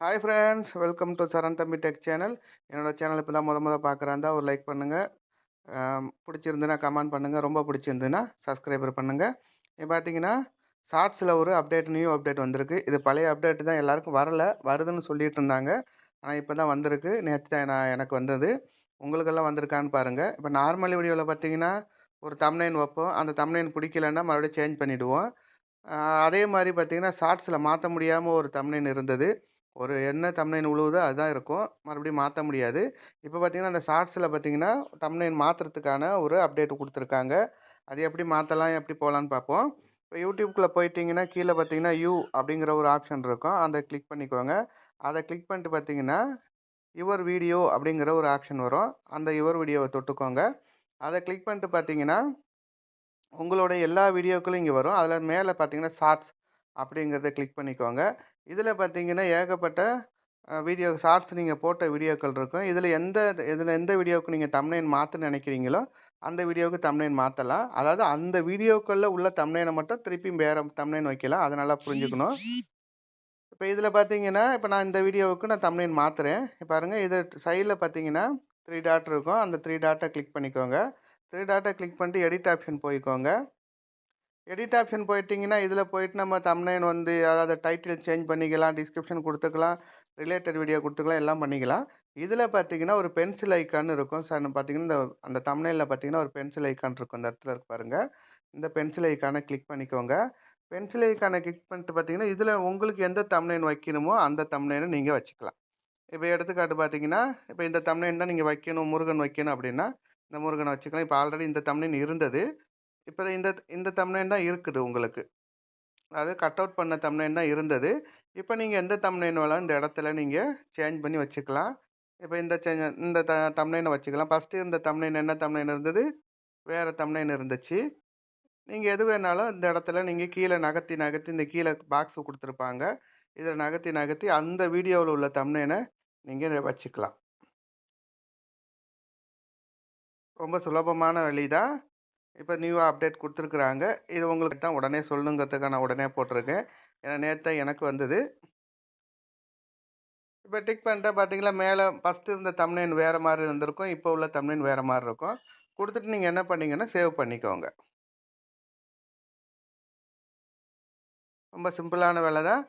Hi friends welcome to Charan Thambi tech channel என்னோட channel இப்போ தான் முத முத பார்க்குறாந்தா ஒரு லைக் பண்ணுங்கள் பிடிச்சிருந்துன்னா கமெண்ட் பண்ணுங்கள் ரொம்ப பிடிச்சிருந்துன்னா சப்ஸ்கிரைபர் பண்ணுங்கள் இப்போ பார்த்தீங்கன்னா ஷார்ட்ஸில் ஒரு அப்டேட் நியூ அப்டேட் வந்திருக்கு. இது பழைய அப்டேட் தான் எல்லாருக்கும் வரல வருதுன்னு சொல்லிட்டு இருந்தாங்க. ஆனால் இப்போ தான் வந்திருக்கு. நேற்று தான் நான் எனக்கு வந்தது. உங்களுக்கெல்லாம் வந்திருக்கான்னு பாருங்கள் இப்போ நார்மல் வீடியோவில் பார்த்தீங்கன்னா ஒரு தம்னைன் வைப்போம். அந்த தம்னைன் பிடிக்கலன்னா மறுபடியும் சேஞ்ச் பண்ணிவிடுவோம் அதே மாதிரி பார்த்தீங்கன்னா ஷார்ட்ஸில் மாற்ற முடியாமல் ஒரு தம்னைன் இருந்தது. ஒரு என்ன தம்ப்நெயின் உழுவுதோ அதுதான் இருக்கும். மறுபடியும் மாற்ற முடியாது. இப்போ பார்த்தீங்கன்னா அந்த ஷார்ட்ஸில் பார்த்தீங்கன்னா தம்ப்நெயின் மாற்றுறதுக்கான ஒரு அப்டேட் கொடுத்துருக்காங்க. அது எப்படி மாற்றலாம் எப்படி போகலான்னு பார்ப்போம் இப்போ யூடியூப்குள்ளே போயிட்டிங்கன்னா கீழே பார்த்தீங்கன்னா யூ அப்படிங்கிற ஒரு ஆப்ஷன் இருக்கும். அதை கிளிக் பண்ணிக்கோங்க. அதை கிளிக் பண்ணிட்டு பார்த்தீங்கன்னா யுவர் வீடியோ அப்படிங்கிற ஒரு ஆப்ஷன் வரும். அந்த யுவர் வீடியோவை தொட்டுக்கோங்க. அதை கிளிக் பண்ணிட்டு பார்த்தீங்கன்னா உங்களோட எல்லா வீடியோக்களும் இங்கே வரும். அதில் மேலே பார்த்தீங்கன்னா ஷார்ட்ஸ் அப்படிங்கிறத கிளிக் பண்ணிக்கோங்க. இதில் பார்த்தீங்கன்னா ஏகப்பட்ட வீடியோ ஷார்ட்ஸ் நீங்கள் போட்ட வீடியோக்கள் இருக்கும். இதில் எந்த இதில் எந்த வீடியோவுக்கு நீங்கள் தம்னைன் மாற்ற நினைக்கிறீங்களோ அந்த வீடியோவுக்கு தம்னைன் மாற்றலாம் அதாவது அந்த வீடியோக்களில் உள்ள தம்னைனை மட்டும் திருப்பி வேறு தம்னைன் வைக்கலாம். அதை நல்லா புரிஞ்சுக்கணும். இப்போ இதில் பார்த்தீங்கன்னா இப்போ நான் இந்த வீடியோவுக்கு நான் தம்னைன் மாற்றுறேன் பாருங்கள் இது சைடில் பார்த்தீங்கன்னா த்ரீ டாட் இருக்கும். அந்த த்ரீ டாட்டை கிளிக் பண்ணிக்கோங்க. த்ரீ டாட்டை கிளிக் பண்ணிட்டு எடிட் ஆப்ஷன் போய்க்கோங்க. எடிட் ஆப்ஷன் போயிட்டிங்கன்னா இதில் போயிட்டு நம்ம தம்னைன் வந்து அதாவது டைட்டில் சேஞ்ச் பண்ணிக்கலாம் டிஸ்கிரிப்ஷன் கொடுத்துக்கலாம் ரிலேட்டட் வீடியோ கொடுத்துக்கலாம் எல்லாம் பண்ணிக்கலாம். இதில் பார்த்தீங்கன்னா ஒரு பென்சில் ஐக்கான் இருக்கும். சார் பார்த்தீங்கன்னா இந்த அந்த தம்னையில் பார்த்தீங்கன்னா ஒரு பென்சில் ஐக்கான் இருக்கும். இந்த இடத்துல இருக்கு பாருங்கள் இந்த பென்சில் ஐக்கானை கிளிக் பண்ணிக்கோங்க. பென்சில் ஐக்கானை கிளிக் பண்ணிட்டு பார்த்தீங்கன்னா இதில் உங்களுக்கு எந்த தம்னைன் வைக்கணுமோ அந்த தம்னைனை நீங்கள் வச்சுக்கலாம். இப்போ எடுத்துக்காட்டு பார்த்தீங்கன்னா இப்போ இந்த தம்னைன் தான் நீங்கள் வைக்கணும் முருகன் வைக்கணும் அப்படின்னா இந்த முருகனை வச்சுக்கலாம். இப்போ ஆல்ரெடி இந்த தம்னைன் இருந்தது. இப்போ இந்த இந்த தம்னைன் தான் இருக்குது உங்களுக்கு. அதாவது கட் அவுட் பண்ண தம்னைன் தான் இருந்தது. இப்போ நீங்கள் எந்த தம்னைன் வேணாலும் இந்த இடத்துல நீங்கள் சேஞ்ச் பண்ணி வச்சுக்கலாம். இப்போ இந்த சேஞ்ச் இந்த த தம்னைனை வச்சுக்கலாம். ஃபஸ்ட்டு இந்த தம்னைன் என்ன தம்னைன் இருந்தது? வேறு தம்னைன் இருந்துச்சு. நீங்கள் எது வேணாலும் இந்த இடத்துல நீங்கள் கீழே நகர்த்தி நகர்த்தி இந்த கீழே பாக்ஸ் கொடுத்துருப்பாங்க. இதில் நகர்த்தி நகர்த்தி அந்த வீடியோவில் உள்ள தம்னைனை நீங்கள் வச்சுக்கலாம். ரொம்ப சுலபமான வழி தான் இப்போ நியூவாக அப்டேட் கொடுத்துருக்குறாங்க. இது உங்களுக்கு தான் உடனே சொல்லணுங்கிறதுக்காக நான் உடனே போட்டிருக்கேன். ஏன்னா நேற்று எனக்கு வந்தது. இப்போ டிக் பண்ணிட்டு பார்த்தீங்களா மேலே ஃபஸ்ட்டு இருந்த தம்னைன் வேறு மாதிரி இருந்திருக்கும். இப்போ உள்ள தம்னைன் வேறு மாதிரி இருக்கும். கொடுத்துட்டு நீங்கள் என்ன பண்ணீங்கன்னா சேவ் பண்ணிக்கோங்க. ரொம்ப சிம்பிளான வேலை தான்.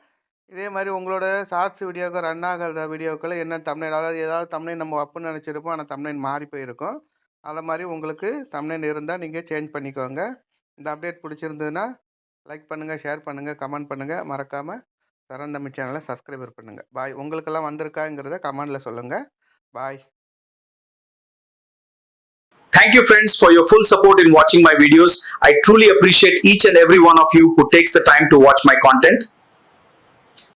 இதே மாதிரி உங்களோட ஷார்ட்ஸ் வீடியோக்கு ரன் ஆகாத வீடியோக்கள் என்ன தம்னைன் அதாவது ஏதாவது தம்னைன் நம்ம அப்புன்னு நினச்சிருப்போம். ஆனால் தம்னைன் மாறி போயிருக்கும். அதை மாதிரி உங்களுக்கு தம்னைன் இருந்தால் நீங்கள் சேஞ்ச் பண்ணிக்கோங்க. இந்த அப்டேட் பிடிச்சிருந்ததுன்னா லைக் பண்ணுங்கள் ஷேர் பண்ணுங்கள் கமெண்ட் பண்ணுங்கள் மறக்காமல் சரண் தமிழ் சேனலை சப்ஸ்கிரைபர் பண்ணுங்கள் பாய் உங்களுக்கெல்லாம் வந்திருக்காங்கிறத கமெண்டில் சொல்லுங்கள் பாய் Thank you friends for your full support in watching my videos. I truly appreciate each and every one of you who takes the time to watch my content.